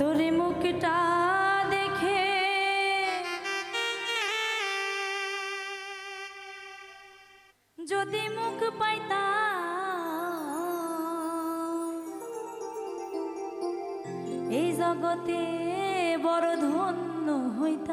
তোর মুখটা দেখে। যদি মুখ পাইতা এই জগতে বড় ধন্য হইত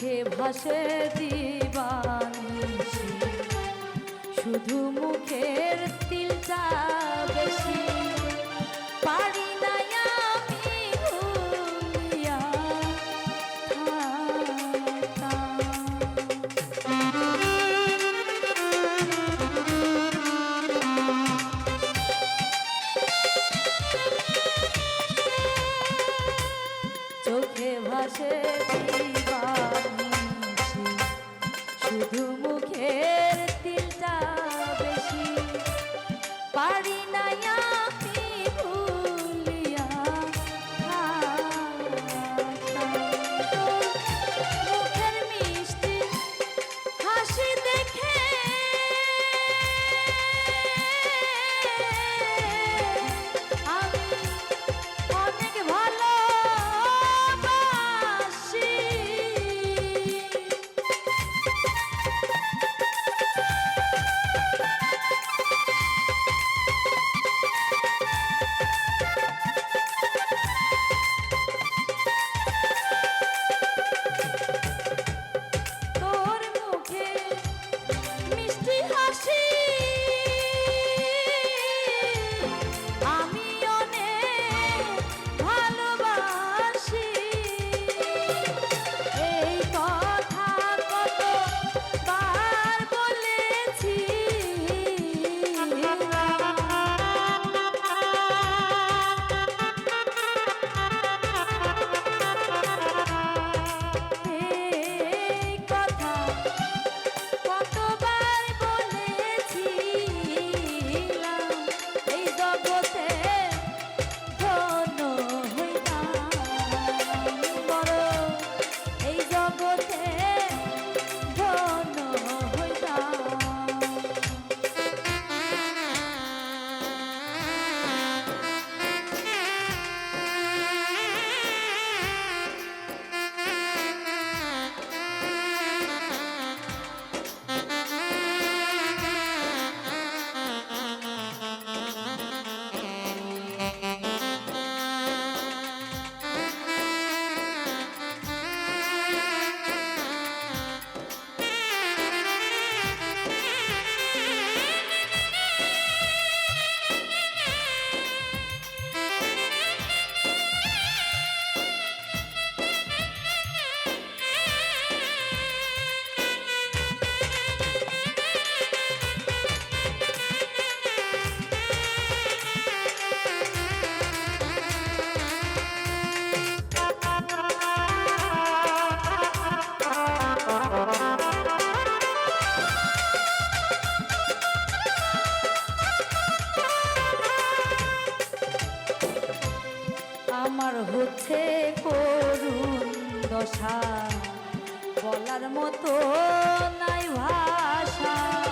মুখে ভাসে দিবানিশি শুধু মুখের তিলটা বেশি হচ্ছে করুণ দশা। বলার মতো নাই ভাষা।